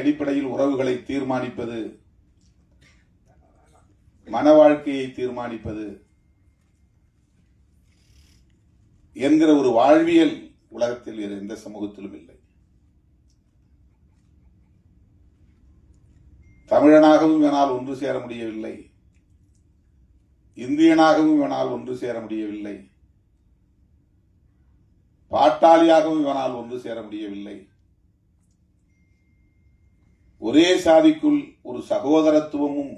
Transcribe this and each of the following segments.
அடிப்படையில் உறவுகளை தீர்மானிப்பது. மன வாழ்க்கையை தீர்மானிப்பது. என்கிற ஒரு வாழ்வியல் உலகத்தில் எந்த சமூகத்திலும் இல்லை. தமிழனாகவும் வேணால் ஒன்று சேர முடியவில்லை. இந்தியனாகவும் இவனால் ஒன்று சேர முடியவில்லை. பாட்டாளியாகவும் இவனால் ஒன்று சேர முடியவில்லை. ஒரே சாதிக்குள் ஒரு சகோதரத்துவமும்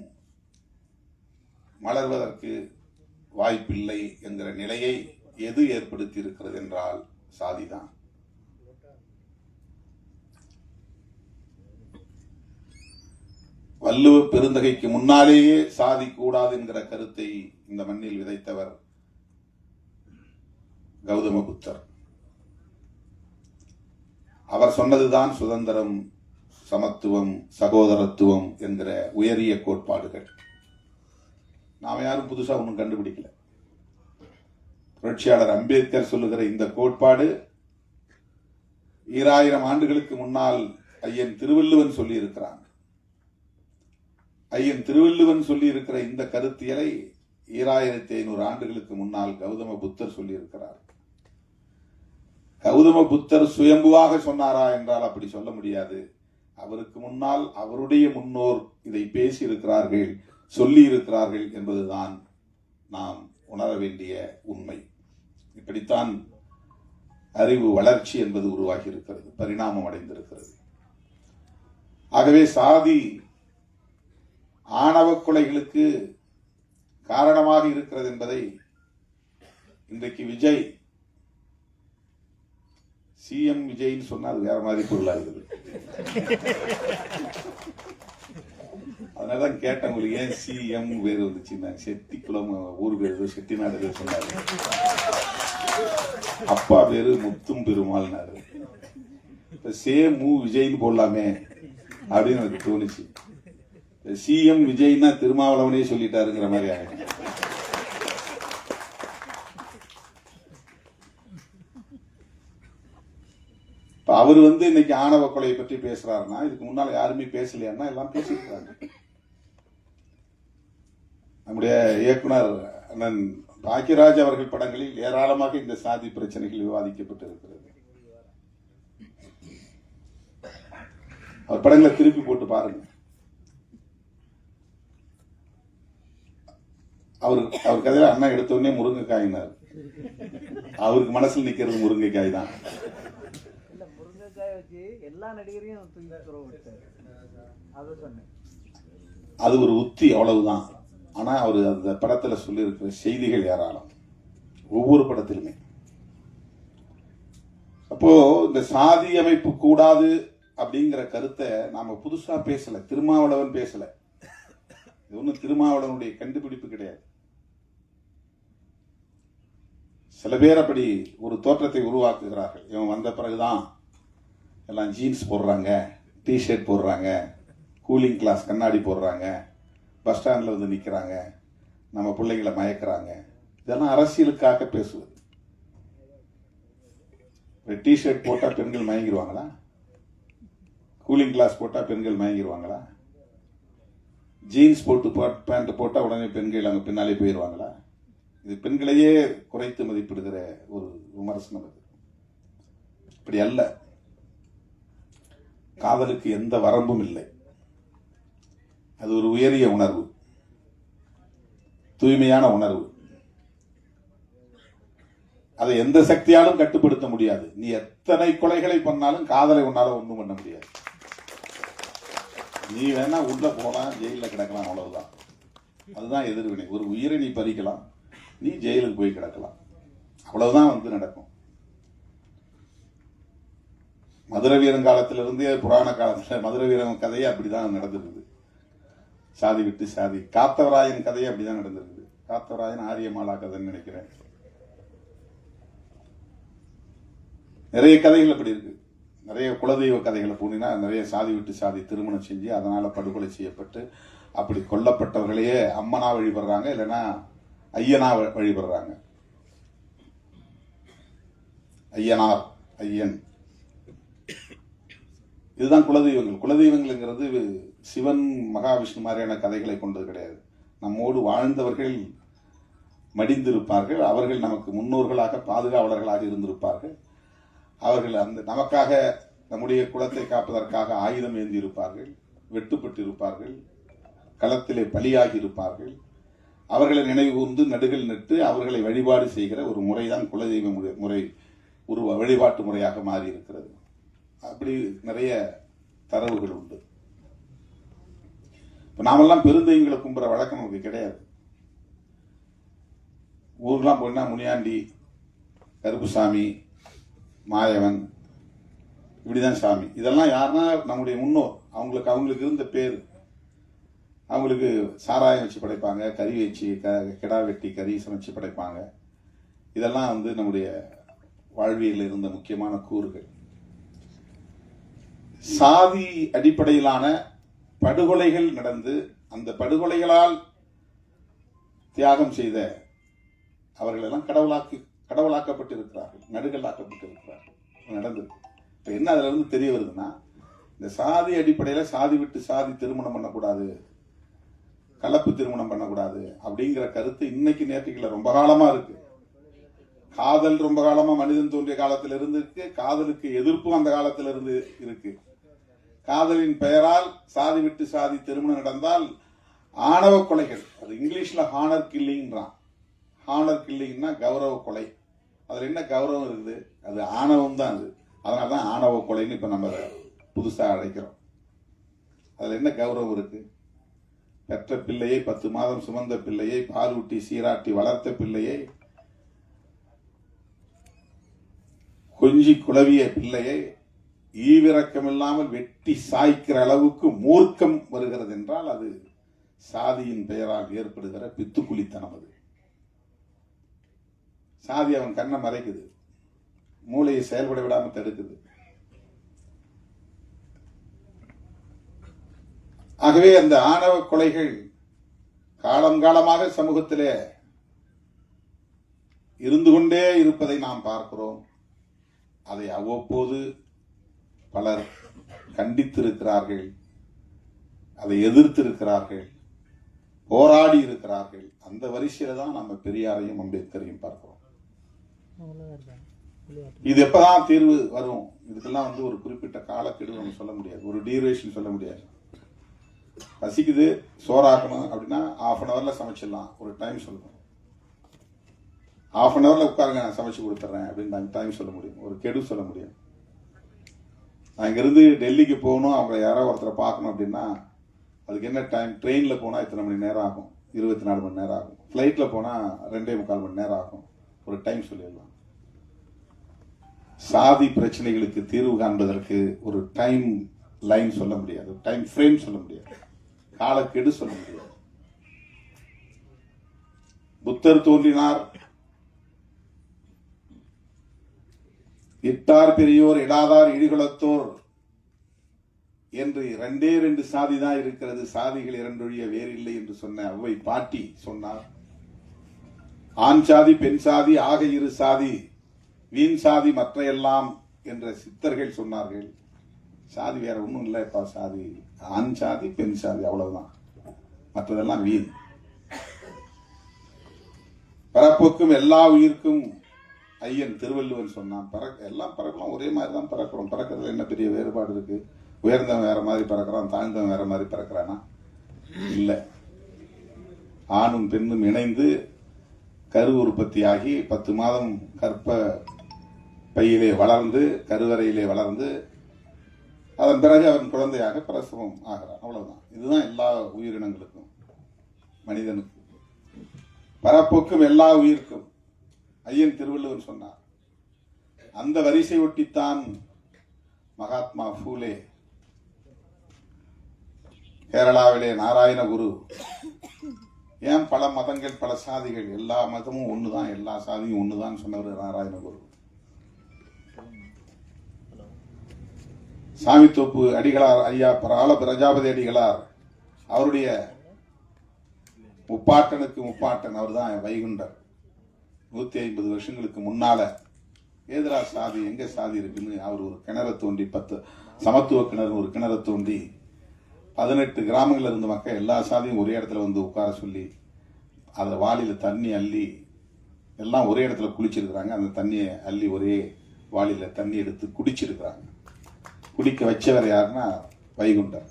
மலர்வதற்கு வாய்ப்பில்லை என்கிற நிலையை எது ஏற்படுத்தி இருக்கிறது என்றால் சாதிதான். வள்ளுவ பெருந்தகைக்கு முன்னாலேயே சாதி கூடாது என்கிற கருத்தை இந்த மண்ணில் விதைத்தவர் கௌதம புத்தர் அவர் சொன்னதுதான் சுதந்திரம் சமத்துவம் சகோதரத்துவம் என்கிற உயரிய கோட்பாடுகள். நாம் யாரும் புதுசா ஒன்றும் கண்டுபிடிக்கல. புரட்சியாளர் அம்பேத்கர் சொல்லுகிற இந்த கோட்பாடு ஈராயிரம் ஆண்டுகளுக்கு முன்னால் ஐயன் திருவள்ளுவன் சொல்லி ஐயன் திருவள்ளுவன் சொல்லி இருக்கிற இந்த கருத்தியலை ஈராயிரத்தி ஐநூறு ஆண்டுகளுக்கு முன்னால் கௌதம புத்தர் சொல்லியிருக்கிறார். கௌதம புத்தர் சுயம்புவாக சொன்னாரா என்றால் அப்படி சொல்ல முடியாது. அவருக்கு முன்னால் அவருடைய முன்னோர் இதை பேசியிருக்கிறார்கள் சொல்லியிருக்கிறார்கள் சொல்லி இருக்கிறார்கள் என்பதுதான் நாம் உணர வேண்டிய உண்மை. இப்படித்தான் அறிவு வளர்ச்சி என்பது உருவாகி இருக்கிறது பரிணாமம் அடைந்திருக்கிறது. ஆகவே சாதி ஆணவ கொலைகளுக்கு காரணமாக இருக்கிறது என்பதை இன்றைக்கு விஜய் சிஎம் விஜய்னு சொன்னால் அது வேற மாதிரி பொருளா இருக்குது. அதனாலதான் கேட்டேன் உங்களுக்கு ஏன் சிஎம் பேர் வந்துச்சுன்னா செட்டிக்குளம் ஊர் பேர் ஏதோ செட்டிநாடு பேர் சொன்னாரு. அப்பா பேரு முத்தும் பெருமாள்னாரு. இப்ப சே மு விஜய்னு போடலாமே அப்படின்னு எனக்கு தோணுச்சு. சிஎம் விஜய்னா திருமாவளவனே சொல்லிட்டாருங்கிற மாதிரி ஆயிடும் இப்போ அவர் வந்து இன்னைக்கு ஆணவ கொலையை பற்றி பேசுறாருன்னா இதுக்கு முன்னால யாருமே பேசலையான்னா எல்லாம் பேசியிருக்காங்க நம்முடைய இயக்குனர் அண்ணன் பாக்கியராஜ் அவர்கள் படங்களில் ஏராளமாக இந்த சாதி பிரச்சனைகள் விவாதிக்கப்பட்டிருக்கிறது. அவர் படங்களை திருப்பி போட்டு பாருங்க. அவர் அவர் கதையில அண்ணா எடுத்த உடனே முருங்கைக்காயினார். அவருக்கு மனசுல நிக்கிறது முருங்கைக்காய் தான். இல்ல வச்சு எல்லா நடிகரையும் தூக்கி துறவு அதை சொன்னேன். அது ஒரு உத்தி அவ்வளவுதான். ஆனா அவர் அந்த படத்துல சொல்லியிருக்கிற செய்திகள் ஏராளம். ஒவ்வொரு படத்திலுமே. அப்போ இந்த சாதி அமைப்பு கூடாது அப்படிங்கிற கருத்தை நாம புதுசா பேசல திருமாவளவன் பேசல. இது ஒன்றும் திருமாவளவனுடைய கண்டுபிடிப்பு கிடையாது. சில பேர் அப்படி ஒரு தோற்றத்தை உருவாக்குகிறார்கள். இவன் வந்த பிறகுதான் எல்லாம் ஜீன்ஸ் போடுறாங்க டிஷர்ட் போடுறாங்க கூலிங் கிளாஸ் கண்ணாடி போடுறாங்க பஸ் ஸ்டாண்டில் வந்து நிற்கிறாங்க நம்ம பிள்ளைங்களை மயக்கிறாங்க. இதெல்லாம் அரசியலுக்காக பேசுவது. ஒரு டிஷர்ட் போட்டால் பெண்கள் மயங்கிடுவாங்களா? கூலிங் கிளாஸ் போட்டால் பெண்கள் மயங்கிடுவாங்களா? ஜீன்ஸ் போட்டு பேண்ட் போட்டால் உடனே பெண்கள் அங்கே பின்னாலே போயிடுவாங்களா? இது பெண்களையே குறைத்து மதிப்பிடுகிற ஒரு விமர்சனம் அது. இப்படி அல்ல. காதலுக்கு எந்த வரம்பும் இல்லை. அது ஒரு உயரிய உணர்வு. தூய்மையான உணர்வு. அதை எந்த சக்தியாலும் கட்டுப்படுத்த முடியாது. நீ எத்தனை கொலைகளை பண்ணாலும் காதலை உன்னால ஒண்ணும் பண்ண முடியாது. நீ வேணா உள்ள போகலாம் ஜெயில கிடக்கலாம் அவ்வளவுதான். அதுதான் எதிர்வினை. ஒரு உயிரை நீ பறிக்கலாம் நீ ஜெயிலுக்கு போய் கிடக்கலாம். அவ்வளவுதான் வந்து நடக்கும். மதுரை வீரன் காலத்திலிருந்து புராண காலத்தில் மதுரை வீரன் கதையே அப்படிதான் நடந்திருக்குது சாதி விட்டு சாதி. காத்தவராயன் கதையே அப்படிதான் நடந்திருக்குது காத்தவராயன் ஆரியமாலா கதைன்னு நினைக்கிறேன். நிறைய கதைகள் அப்படி இருக்கு. நிறைய குலதெய்வ கதைகளை போனீங்கன்னா நிறைய சாதி விட்டு சாதி திருமணம் செஞ்சு அதனால படுகொலை செய்யப்பட்டு அப்படி கொல்லப்பட்டவர்களையே அம்மனா வழிபடுறாங்க இல்லைன்னா ஐயனா வ- வழிபடுறாங்க. ஐயனார் ஐயன். இதுதான் குலதெய்வங்கள். குலதெய்வங்கள்ங்கிறது சிவன் மகாவிஷ்ணு மாதிரியான கதைகளை கொண்டது கிடையாது. நம்மோடு வாழ்ந்தவர்கள் மடிந்திருப்பார்கள். அவர்கள் நமக்கு முன்னோர்களாக பாதுகாவலர்களாக இருந்திருப்பார்கள். அவர்கள் அந்த நமக்காக நம்முடைய குலத்தை காப்பதற்காக ஆயுதம் ஏந்தி இருப்பார்கள் வெட்டுப்பட்டு இருப்பார்கள் களத்திலே பலியாகி இருப்பார்கள் அவர்களை நினைவு கூர்ந்து நடுகள் நட்டு அவர்களை வழிபாடு செய்கிற ஒரு முறைதான் குலதெய்வ முறை- முறை உருவ வழிபாட்டு முறையாக மாறி இருக்கிறது அப்படி நிறைய தரவுகள் உண்டு. இப்போ நாமெல்லாம் பெருந்தெய்வங்களை கும்புற வழக்கம் நமக்கு கிடையாது. ஊர்லாம் போனா முனியாண்டி கருப்புசாமி மாயவன் இப்படிதான் சாமி. இதெல்லாம் யாருன்னா நம்முடைய முன்னோர். அவங்களுக்கு அவங்களுக்கு இருந்த பேர். அவங்களுக்கு சாராயம் வச்சு படைப்பாங்க கறி வச்சு க- கிடா வெட்டி கறி சமைச்சு படைப்பாங்க. இதெல்லாம் வந்து நம்முடைய வாழ்வியலில் இருந்த முக்கியமான கூறுகள். சாதி அடிப்படையிலான படுகொலைகள் நடந்து அந்த படுகொலைகளால் தியாகம் செய்த அவர்களெல்லாம் கடவுளாக்கி கடவுளாக்கப்பட்டிருக்கிறார்கள் நடுகளாக்கப்பட்டிருக்கிறார்கள். இது நடந்தது. இப்போ என்ன அதுலேருந்து தெரிய வருதுன்னா இந்த சாதி அடிப்படையில் சாதி விட்டு சாதி திருமணம் பண்ணக்கூடாது கலப்பு திருமணம் பண்ணக்கூடாது அப்படிங்கிற கருத்து இன்னைக்கு நேற்றுக்கில் ரொம்ப காலமாக இருக்கு. காதல் ரொம்ப காலமாக மனிதன் தோன்றிய காலத்திலிருந்து இருக்கு. காதலுக்கு எதிர்ப்பும் அந்த காலத்திலிருந்து இருக்கு. காதலின் பெயரால் சாதி விட்டு சாதி திருமணம் நடந்தால் ஆணவ கொலைகள். அது இங்கிலீஷில் ஹானர் கில்லிங்கிறான் ஹானர் கில்லிங்னா கௌரவ கொலை. அதில் என்ன கௌரவம் இருக்குது? அது ஆணவம் தான் அது. அதனால தான் ஆணவ கொலைன்னு இப்போ நம்ம புதுசாக அழைக்கிறோம். அதில் என்ன கௌரவம் இருக்குது பெற்ற பிள்ளையை பத்து மாதம் சுமந்த பிள்ளையை பாலூட்டி சீராட்டி வளர்த்த பிள்ளையை கொஞ்சி குழவிய பிள்ளையை ஈவிரக்கம் இல்லாமல் வெட்டி சாய்க்கிற அளவுக்கு மூர்க்கம் வருகிறது என்றால் அது சாதியின் பெயரால் ஏற்படுகிற பித்துக்குழித்தனம் அது. சாதி அவன் கண்ணை மறைக்குது. மூளையை செயல்பட விடாம தடுக்குது. ஆகவே அந்த ஆணவ கொலைகள் காலம் காலமாக சமூகத்திலே இருந்து கொண்டே இருப்பதை நாம் பார்க்கிறோம். அதை அவ்வப்போது பலர் கண்டித்திருக்கிறார்கள் அதை எதிர்த்திருக்கிறார்கள் போராடி இருக்கிறார்கள். அந்த வரிசையில தான் நம்ம பெரியாரையும் அம்பேத்கரையும் பார்க்கிறோம். இது எப்பதான் தீர்வு வரும்? இதுக்கெல்லாம் வந்து ஒரு குறிப்பிட்ட காலக்கெடு நம்ம சொல்ல முடியாது. ஒரு டியூரேஷன் சொல்ல முடியாது. பசிக்குது சோறாக்கணும் அப்படின்னா ஹாஃப் அன் ஹவர்ல சமைச்சிடலாம். ஒரு டைம் சொல்லணும் ஹாஃப் அன் ஹவர்ல உட்காருங்க நான் சமைச்சு கொடுத்துட்றேன் அப்படின்னு டைம் சொல்ல முடியும். ஒரு கெடு சொல்ல முடியும். நான் இங்கேருந்து டெல்லிக்கு போகணும் அவங்க யாரோ ஒருத்தரை பார்க்கணும் அப்படின்னா அதுக்கு என்ன டைம் ட்ரெயினில் போனால் இத்தனை மணி நேரம் ஆகும்? இருபத்தி நாலு மணி நேரம் ஆகும். ஃப்ளைட்டில் போனால் ரெண்டே முக்கால் மணி நேரம் ஆகும். ஒரு டைம் சொல்லிடலாம். சாதி பிரச்சனைகளுக்கு தீர்வு காண்பதற்கு ஒரு டைம் லைன் சொல்ல முடியாது. டைம் ஃப்ரேம் சொல்ல முடியாது. காலக்கெடு சொல்ல முடியாது. புத்தர் தோன்றினார். இட்டார் பெரியோர் இடாதார் இடிகுலத்தோர் என்று ரெண்டே ரெண்டு சாதி தான் இருக்கிறது. சாதிகள் இரண்டொழிய வேறில்லை என்று சொன்ன அவ்வை பாட்டி சொன்னார். ஆண் சாதி பெண் சாதி ஆக இரு சாதி வீண் சாதி மற்ற எல்லாம் என்ற சித்தர்கள் சொன்னார்கள். சாதி வேற இல்லை இப்போ சாதி. ஆண் சாதி பெண் சாதி அவ்வளவுதான். மற்றதெல்லாம் வீண். பிறப்புக்கும் எல்லா உயிர்க்கும் ஐயன் திருவள்ளுவன் சொன்னான் பறக்க எல்லாம் பறக்கலாம் ஒரே மாதிரி தான் பறக்கிறோம். பறக்கிறதுல என்ன பெரிய வேறுபாடு இருக்கு? உயர்ந்தவன் வேற மாதிரி பறக்கிறான் தாழ்ந்தவன் வேற மாதிரி பறக்கிறானா? இல்லை. ஆணும் பெண்ணும் இணைந்து கரு உற்பத்தியாகி பத்து மாதம் கற்ப பையிலே வளர்ந்து கருவறையிலே வளர்ந்து அதன் பிறகு அவன் குழந்தையாக பிரசவம் ஆகிறான். அவ்வளவுதான். இதுதான் எல்லா உயிரினங்களுக்கும் மனிதனுக்கும். வரப்போக்கும் எல்லா உயிருக்கும். ஐயன் திருவள்ளுவர் சொன்னார். அந்த வரிசை ஒட்டித்தான் மகாத்மா பூலே கேரளாவிலே நாராயண குரு. ஏன் பல மதங்கள் பல சாதிகள் எல்லா மதமும் ஒண்ணுதான் எல்லா சாதியும் ஒண்ணுதான் சொன்னவர் நாராயண குரு. சாமித்தோப்பு அடிகளார் ஐயா பிரால பிரஜாபதி அடிகளார். அவருடைய முப்பாட்டனுக்கு முப்பாட்டன் அவர்தான் வைகுண்டர் நூற்றி ஐம்பது வருஷங்களுக்கு முன்னால் ஏதுரா சாதி எங்கே சாதி இருக்குன்னு அவர் ஒரு கிணற தோண்டி பத்து சமத்துவ கிணறு ஒரு கிணறு தோண்டி பதினெட்டு கிராமங்களில் இருந்த மக்கள் எல்லா சாதியும் ஒரே இடத்துல வந்து உட்கார சொல்லி அதில் வாளியில் தண்ணி அள்ளி எல்லாம் ஒரே இடத்துல குளிச்சிருக்கிறாங்க. அந்த தண்ணியை அள்ளி ஒரே வாளியில் தண்ணி எடுத்து குடிச்சிருக்கிறாங்க. குடிக்க வச்சவர் யாருன்னா வைகுண்டர்.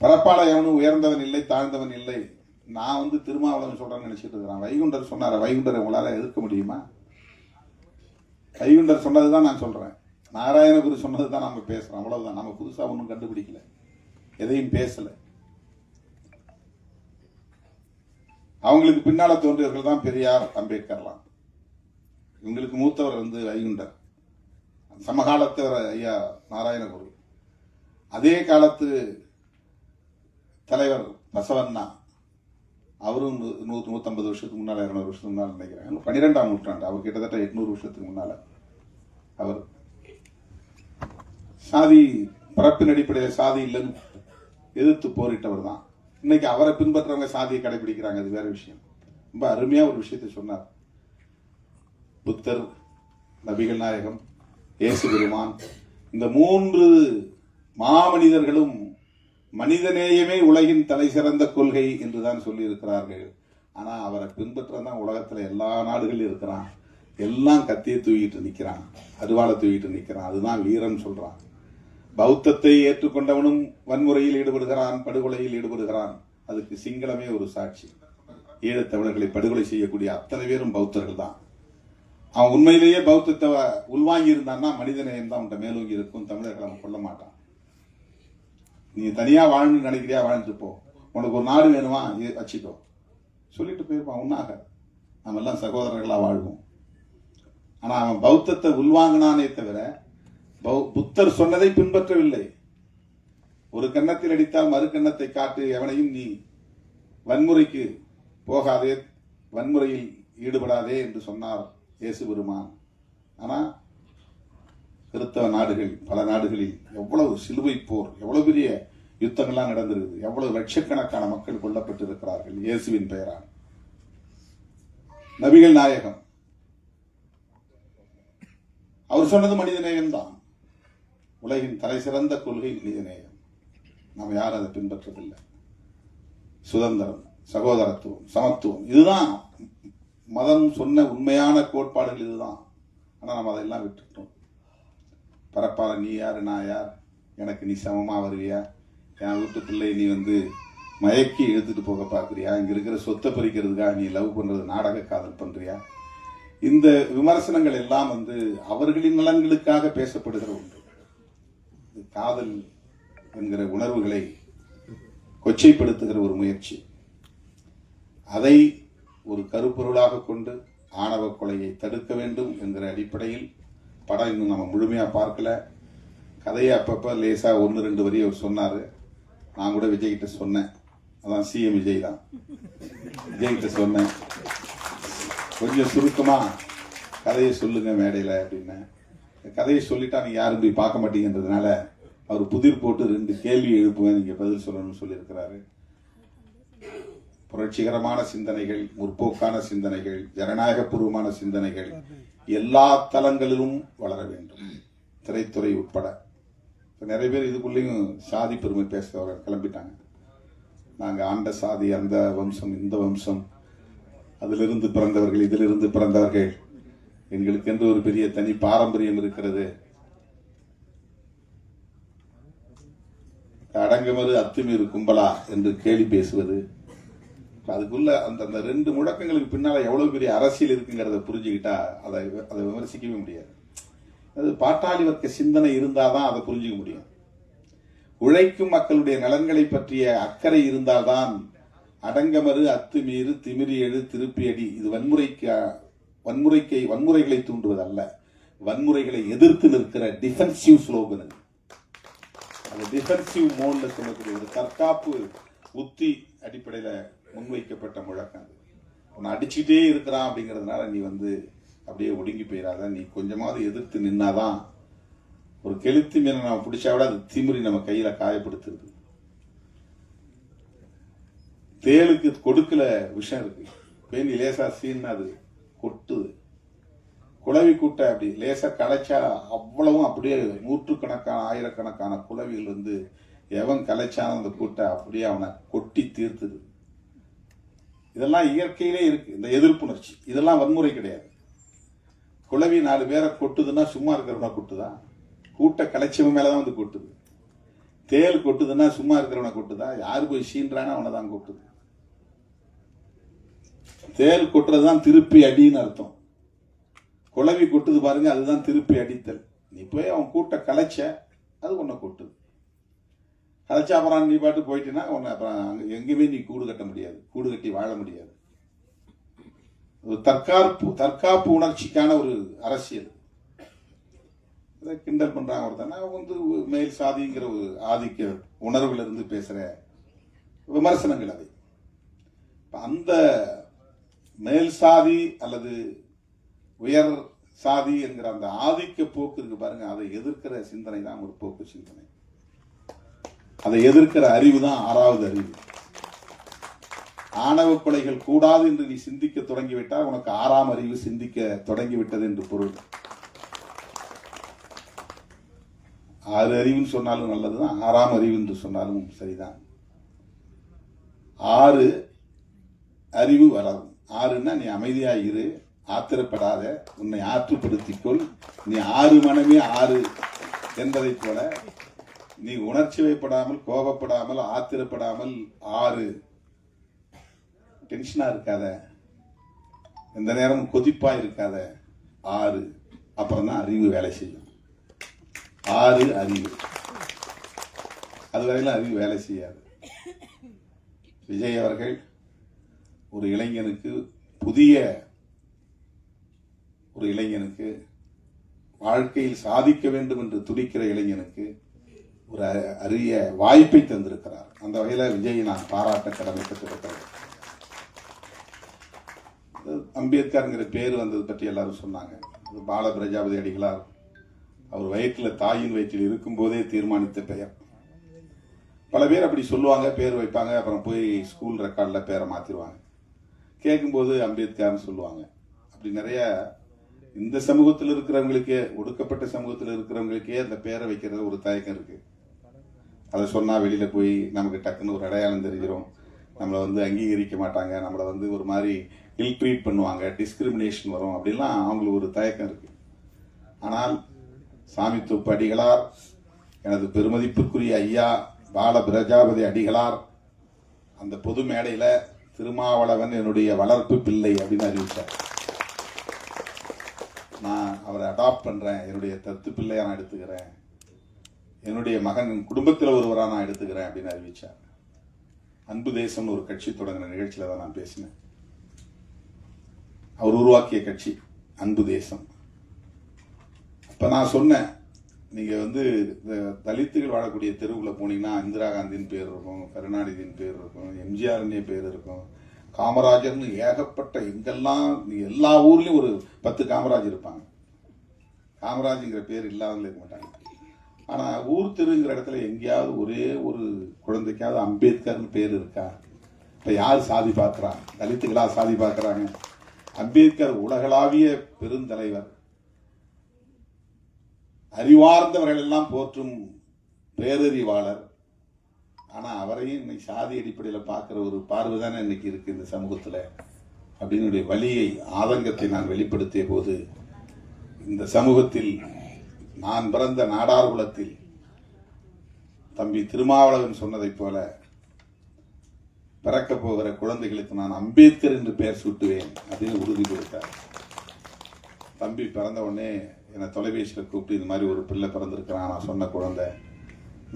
பரப்பால எவனும் உயர்ந்தவன் இல்லை தாழ்ந்தவன் இல்லை. நான் வந்து திருமாவளவன் சொல்கிறேன்னு நினச்சிட்டு இருக்கிறேன். வைகுண்டர் சொன்னார் வைகுண்டரை உங்களால் எதிர்க்க முடியுமா? வைகுண்டர் சொன்னதுதான் நான் சொல்கிறேன் நாராயணகுரு சொன்னது தான் நம்ம பேசுகிறோம் அவ்வளவுதான். நம்ம புதுசாக ஒன்றும் கண்டுபிடிக்கல. எதையும் பேசலை. அவங்களுக்கு பின்னால் தோன்றியவர்கள் தான் பெரியார் அம்பேத்கர்லாம். இவங்களுக்கு மூத்தவர் வந்து வைகுண்டர். சமகாலத்தவர் ஐயா நாராயணகுரு. அதே காலத்து தலைவர் பசவண்ணா. அவரும் நூ- நூத்தி நூத்தம்பது வருஷத்துக்கு முன்னால இருநூறு வருஷத்துக்கு முன்னால் நினைக்கிறாங்க பன்னிரெண்டாம் நூற்றாண்டு. அவர் கிட்டத்தட்ட எட்நூறு வருஷத்துக்கு முன்னால அவர் சாதி பரப்பின் அடிப்படையில் சாதி இல்லைன்னு எதிர்த்து போரிட்டவர் தான். இன்னைக்கு அவரை பின்பற்றவங்க சாதியை கடைபிடிக்கிறாங்க. அது வேற விஷயம். ரொம்ப அருமையா ஒரு விஷயத்தை சொன்னார். புத்தர் நபிகள் நாயகம் இயேசு பெருமான். இந்த மூன்று மாமனிதர்களும் மனிதநேயமே உலகின் தலை சிறந்த கொள்கை என்றுதான் சொல்லி இருக்கிறார்கள் ஆனா அவரை பின்பற்றதான் உலகத்துல எல்லா நாடுகளிலும் இருக்கிறான். எல்லாம் கத்தியை தூக்கிட்டு நிக்கிறான். அருவாளை தூக்கிட்டு நிக்கிறான். அதுதான் வீரன் சொல்றான். பௌத்தத்தை ஏற்றுக்கொண்டவனும் வன்முறையில் ஈடுபடுகிறான் படுகொலையில் ஈடுபடுகிறான். அதுக்கு சிங்களமே ஒரு சாட்சி. ஈழத்தமிழர்களை படுகொலை செய்யக்கூடிய அத்தனை பேரும் பௌத்தர்கள் தான். அவன் உண்மையிலேயே பௌத்தத்தை உள்வாங்கி இருந்தான்னா மனிதநேயம் தான் அவன்கிட்ட மேலோங்கி இருக்கும். தமிழர்களை அவன் கொள்ள மாட்டான். நீ தனியாக வாழணும்னு நினைக்கிறியா? வாழ்ந்துட்டு போ. உனக்கு ஒரு நாடு வேணுமா? வச்சுக்கோ. சொல்லிட்டு போயிருப்பான் உன்னாக நம்ம எல்லாம் சகோதரர்களாக வாழ்வோம். ஆனால் அவன் பௌத்தத்தை உள்வாங்கினானே தவிர பௌ- புத்தர் சொன்னதை பின்பற்றவில்லை. ஒரு கன்னத்தில் அடித்தால் மறு கன்னத்தை காட்டு எவனையும் நீ வன்முறைக்கு போகாதே வன்முறையில் ஈடுபடாதே என்று சொன்னார் இயேசு பெருமான். ஆனால் கிறித்தவ நாடுகள் பல நாடுகளில் எவ்வளவு சிலுவை போர் எவ்வளவு பெரிய யுத்தங்கள்லாம் நடந்திருக்குது எவ்வளவு லட்சக்கணக்கான மக்கள் கொல்லப்பட்டிருக்கிறார்கள் இயேசுவின் பெயரால். நபிகள் நாயகம். அவர் சொன்னது மனிதநேயம் தான் உலகின் தலை சிறந்த கொள்கை மனிதநேயம் நாம் யாரும் அதை பின்பற்றதில்லை. சுதந்திரம் சகோதரத்துவம் சமத்துவம் இதுதான் மதம் சொன்ன உண்மையான கோட்பாடுகள் இதுதான். ஆனால் நம்ம அதெல்லாம் விட்டுட்டோம். பரப்பால நீ யார் நான் யார்? எனக்கு நீ சமமாக வருவியா? என் வீட்டு பிள்ளை நீ வந்து மயக்கி இழுத்துட்டு போக பார்க்குறியா? இங்கே இருக்கிற சொத்தை பறிக்கிறதுக்காக நீ லவ் பண்ணுறது நாடக காதல் பண்ணுறியா இந்த விமர்சனங்கள் எல்லாம் வந்து அவர்களின் நலன்களுக்காக பேசப்படுகிற ஒன்று. காதல் என்கிற உணர்வுகளை கொச்சைப்படுத்துகிற ஒரு முயற்சி. அதை ஒரு கருப்பொருளாக கொண்டு ஆணவ கொலையை தடுக்க வேண்டும் என்கிற அடிப்படையில் படம் இன்னும் நம்ம முழுமையாக பார்க்கல. கதையை அப்பப்போ லேசாக ஒன்று ரெண்டு வரி அவர் சொன்னார். நான் கூட விஜய்கிட்ட சொன்னேன். அதான் சிஎம் விஜய் தான். விஜய்கிட்ட சொன்னேன். கொஞ்சம் சுருக்கமாக கதையை சொல்லுங்க மேடையில் அப்படின்னேன் கதையை சொல்லிட்டா நீங்கள் யாரும் போய் பார்க்க மாட்டீங்கன்றதுனால அவர் புதிர் போட்டு ரெண்டு கேள்வி எழுப்புவேன் நீங்கள் பதில் சொல்லணும்னு சொல்லியிருக்கிறாரு. புரட்சிகரமான சிந்தனைகள் முற்போக்கான சிந்தனைகள் ஜனநாயகபூர்வமான சிந்தனைகள் எல்லா தளங்களிலும் வளர வேண்டும். திரைத்துறை உட்பட. இப்ப நிறைய பேர் இதுக்குள்ளேயும் சாதி பெருமை பேசுறவங்க கிளம்பிட்டாங்க. நாங்க ஆண்ட சாதி அந்த வம்சம் இந்த வம்சம் அதிலிருந்து பிறந்தவர்கள் இதிலிருந்து பிறந்தவர்கள். எங்களுக்கு என்று ஒரு பெரிய தனி பாரம்பரியம் இருக்கிறது? அடங்குமறு அத்துமீறு கும்பலா என்று கேலி பேசுவது அதுக்குள்ள அந்த அந்த ரெண்டு முழக்கங்களுக்கு பின்னால் எவ்வளோ பெரிய அரசியல் இருக்குங்கிறத புரிஞ்சுக்கிட்டா அதை அதை விமர்சிக்கவே முடியாது. அது பாட்டாளி வர்க்க சிந்தனை இருந்தாதான் அதை புரிஞ்சுக்க முடியும். உழைக்கும் மக்களுடைய நலன்களை பற்றிய அக்கறை இருந்தால்தான் அடங்கமறு அத்துமீறு திமிரி எழு இது வன்முறைக்கு வன்முறைக்கு வன்முறைகளை தூண்டுவதல்ல. வன்முறைகளை எதிர்த்து நிற்கிற டிஃபென்சிவ் ஸ்லோகன் அது டிஃபென்சிவ் மோட்ல சொல்லக்கூடிய ஒரு தற்காப்பு உத்தி அடிப்படையில் முன்வைக்கப்பட்ட முழக்கம் அது. உன்னை அடிச்சுக்கிட்டே இருக்கிறான் அப்படிங்கிறதுனால நீ வந்து அப்படியே ஒடுங்கி போயிடாத நீ கொஞ்சமாவது எதிர்த்து நின்னாதான் ஒரு கெளுத்தி மீனை நம்ம பிடிச்சா விட அது திமிரி நம்ம கையில காயப்படுத்துறது தேளுக்கு கொடுக்கல விஷம் இருக்கு. பேணி லேசா சீன் அது கொட்டுது. குளவி கூட்டை அப்படி லேசா கலைச்சா அவ்வளவும் அப்படியே நூற்றுக்கணக்கான ஆயிரக்கணக்கான குளவிகள் வந்து எவன் கலைச்சானோ அந்த கூட்டை அப்படியே அவனை கொட்டி தீர்த்துது. இதெல்லாம் இயற்கையிலே இருக்கு. இந்த எதிர்ப்புணர்ச்சி. இதெல்லாம் வன்முறை கிடையாது. குழவி நாலு பேரை கொட்டுதுன்னா சும்மா இருக்கிறவனா கொட்டுதா? கூட்ட கலைச்சவன் மேலதான் வந்து கொட்டுது. தேல் கொட்டுதுன்னா சும்மா இருக்கிறவனை கொட்டுதா? யாரு போய் சீன்றானோ அவனை தான் கொட்டுது. தேல் கொட்டுறதுதான் திருப்பி அடின்னு அர்த்தம். குழவி கொட்டுது பாருங்க அதுதான் திருப்பி அடித்தல். நீ போய் அவன் கூட்ட கலைச்ச அது உன்னை கொட்டுது. கலைச்சா அப்புறம் நீ பாட்டு போயிட்டீன்னா உன்னை அப்புறம் அங்கே எங்கேயுமே நீ கூடு கட்ட முடியாது. கூடு கட்டி வாழ முடியாது. ஒரு தற்காப்பு தற்காப்பு உணர்ச்சிக்கான ஒரு அரசியல். இதை கிண்டல் பண்ணுறாங்க ஒருத்தன் நான் வந்து மேல் சாதிங்கிற ஒரு ஆதிக்க உணர்வுல இருந்து பேசுகிற விமர்சனங்கள் அதை. அந்த மேல் சாதி அல்லது உயர் சாதி என்கிற அந்த ஆதிக்க போக்கு இருக்கு பாருங்க அதை எதிர்க்கிற சிந்தனை தான் ஒரு போக்கு சிந்தனை. அதை எதிர்க்கிற அறிவு தான் ஆறாவது அறிவு. ஆணவ கொலைகள் கூடாது என்று நீ சிந்திக்க தொடங்கிவிட்டால் உனக்கு ஆறாம் அறிவு சிந்திக்க தொடங்கிவிட்டது என்று பொருள். ஆறு அறிவுன்னு சொன்னாலும் நல்லதுதான் ஆறாம் அறிவு என்று சொன்னாலும் சரிதான். ஆறு அறிவு வளரும். ஆறுன்னா நீ அமைதியாக இரு ஆத்திரப்படாத உன்னை ஆற்றுப்படுத்திக்கொள் நீ ஆறு மனமே ஆறு என்பதைப் போல நீ உணர்ச்சி வைப்படாமல் கோபப்படாமல் ஆத்திரப்படாமல் ஆறு. டென்ஷனா இருக்காத. எந்த நேரமும் கொதிப்பா இருக்காத. ஆறு. அப்புறம் தான் அறிவு வேலை செய்யும். ஆறு அறிவு. அதுவரையிலும் அறிவு வேலை செய்யாது. விஜய் அவர்கள் ஒரு இளைஞனுக்கு புதிய ஒரு இளைஞனுக்கு வாழ்க்கையில் சாதிக்க வேண்டும் என்று துடிக்கிற இளைஞனுக்கு ஒரு அ- அரிய வாய்ப்பை தந்திருக்கிறார். அந்த வகையில் விஜய் நான் பாராட்ட கடமைப்பட்டிருக்கிறேன் அம்பேத்கர்ங்கிற பேர் வந்தது பற்றி எல்லாரும் சொன்னாங்க. அது பால பிரஜாபதி அடிகளார். அவர் வயிற்றில் தாயின் வயிற்றில் இருக்கும்போதே தீர்மானித்த பெயர். பல பேர் அப்படி சொல்லுவாங்க பேர் வைப்பாங்க அப்புறம் போய் ஸ்கூல் ரெக்கார்டில் பேரை மாற்றிடுவாங்க கேட்கும்போது அம்பேத்கர்னு சொல்லுவாங்க. அப்படி நிறைய இந்த சமூகத்தில் இருக்கிறவங்களுக்கே ஒடுக்கப்பட்ட சமூகத்தில் இருக்கிறவங்களுக்கே அந்த பேரை வைக்கிறது ஒரு தயக்கம் இருக்குது அதை சொன்னால் வெளியில் போய் நமக்கு டக்குன்னு ஒரு அடையாளம் தெரிஞ்சிடும் நம்மளை வந்து அங்கீகரிக்க மாட்டாங்க. நம்மளை வந்து ஒரு மாதிரி இல் ட்ரீட் பண்ணுவாங்க. டிஸ்கிரிமினேஷன் வரும். அப்படின்லாம் அவங்களுக்கு ஒரு தயக்கம் இருக்கு. ஆனால் சாமி தொப்பு அடிகளார் எனது பெருமதிப்புக்குரிய ஐயா பால பிரஜாபதி அடிகளார் அந்த பொது மேடையில் திருமாவளவன் என்னுடைய வளர்ப்பு பிள்ளை அப்படின்னு அறிவித்தார் நான் அவரை அடாப்ட் பண்ணுறேன் என்னுடைய தத்து பிள்ளையை நான் எடுத்துக்கிறேன். என்னுடைய மகன் குடும்பத்தில் ஒருவராக நான் எடுத்துக்கிறேன் அப்படின்னு அறிவிச்சார் அன்பு தேசம்னு ஒரு கட்சி தொடங்கின நிகழ்ச்சியில தான் நான் பேசினேன். அவர் உருவாக்கிய கட்சி அன்பு தேசம். அப்ப நான் சொன்னேன் நீங்கள் வந்து இந்த தலித்துகள் வாழக்கூடிய தெருவில் போனீங்கன்னா இந்திரா காந்தியின் பேர் இருக்கும் கருணாநிதியின் பேர் இருக்கும் எம்ஜிஆர்னே பேர் இருக்கும். காமராஜர்னு ஏகப்பட்ட எங்கெல்லாம் எல்லா ஊர்லேயும் ஒரு பத்து காமராஜ் இருப்பாங்க. காமராஜ்ங்கிற பேர் இல்லாதவங்களே இருக்க மாட்டாங்க. ஆனா ஊர் தெருங்கிற இடத்துல எங்கேயாவது ஒரே ஒரு குழந்தைக்காவது அம்பேத்கர்னு பேர் இருக்கா? இப்ப யார் சாதி பார்க்கறா? தலித்துகளா சாதி பார்க்கறாங்க. அம்பேத்கர் உலகளாவிய பெருந்தலைவர். அறிவார்ந்தவர்கள் எல்லாம் போற்றும் பேரறிவாளர். ஆனா அவரையும் இன்னைக்கு சாதி அடிப்படையில் பார்க்கிற ஒரு பார்வை தானே இன்னைக்கு இருக்கு இந்த சமூகத்துல. அப்படின்னு வழியை ஆதங்கத்தை நான் வெளிப்படுத்திய போது இந்த சமூகத்தில் நான் பிறந்த நாடார் குலத்தில் தம்பி திருமாவளவன் சொன்னதைப் போல பிறக்க போகிற குழந்தைகளுக்கு நான் அம்பேத்கர் என்று பெயர் சூட்டுவேன் அப்படின்னு உறுதி கொடுத்தார். தம்பி பிறந்த உடனே என்னை தொலைபேசியில் கூப்பிட்டு இது மாதிரி ஒரு பிள்ளை பிறந்திருக்கிறான் நான் சொன்ன குழந்தை.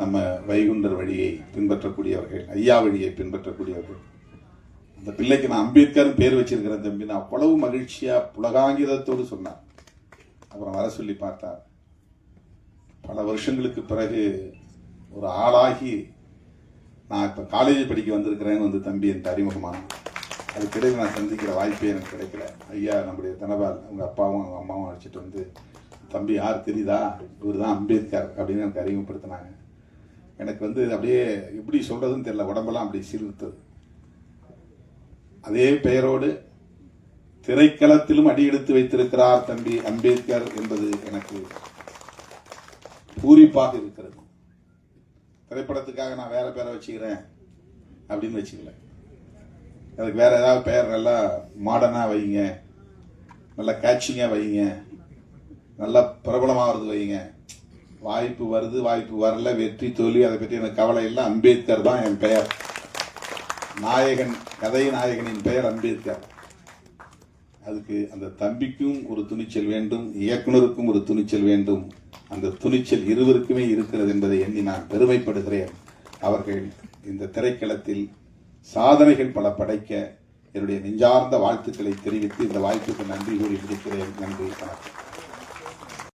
நம்ம வைகுண்டர் வழியை பின்பற்றக்கூடியவர்கள் ஐயா வழியை பின்பற்றக்கூடியவர்கள். அந்த பிள்ளைக்கு நான் அம்பேத்கர் பேர் வச்சிருக்கிறேன் தம்பி. நான் அவ்வளவு மகிழ்ச்சியாக புலகாங்கிதத்தோடு சொன்னார். அப்புறம் வர சொல்லி பார்த்தார். பல வருஷங்களுக்கு பிறகு ஒரு ஆளாகி நான் இப்போ காலேஜ் படிக்க வந்திருக்கிறேன்னு வந்து தம்பி எனக்கு அறிமுகமான அதுக்கிடையில் நான் சந்திக்கிற வாய்ப்பே எனக்கு கிடைக்கல. ஐயா நம்முடைய தனபால் அவங்க அப்பாவும் அவங்க அம்மாவும் அழைச்சிட்டு வந்து தம்பி யார் தெரியுதா? இவர் தான் அம்பேத்கர் அப்படின்னு எனக்கு அறிமுகப்படுத்தினாங்க. எனக்கு வந்து அப்படியே எப்படி சொல்கிறதுன்னு தெரியல. உடம்பெல்லாம் அப்படி சீர்த்தது அதே பெயரோடு திரைக்களத்திலும் அடியெடுத்து வைத்திருக்கிறார் தம்பி அம்பேத்கர் என்பது எனக்கு பூரிப்பாக இருக்கிறது. திரைப்படத்துக்காக நான் வேற பேரை வச்சுக்கிறேன் அப்படின்னு வச்சுக்கல. அதுக்கு வேற ஏதாவது பெயர் நல்லா மாடர்னா வைங்க. நல்லா கேட்சிங்கா வைங்க. நல்லா பிரபலமாகிறது வைங்க. வாய்ப்பு வருது வாய்ப்பு வரல. வெற்றி தோல்வி அதை பற்றி எனக்கு கவலை இல்லை. அம்பேத்கர் தான் என் பெயர். நாயகன் கதை நாயகனின் பெயர் அம்பேத்கர். அதுக்கு அந்த தம்பிக்கும் ஒரு துணிச்சல் வேண்டும் இயக்குனருக்கும் ஒரு துணிச்சல் வேண்டும். அந்த துணிச்சல் இருவருக்குமே இருக்கிறது என்பதை எண்ணி நான் பெருமைப்படுகிறேன். அவர்கள் இந்த திரைக்களத்தில் சாதனைகள் பல படைக்க என்னுடைய நெஞ்சார்ந்த வாழ்த்துக்களை தெரிவித்து இந்த வாய்ப்புக்கு நன்றி கூறி முடிக்கிறேன். நன்றி வணக்கம்.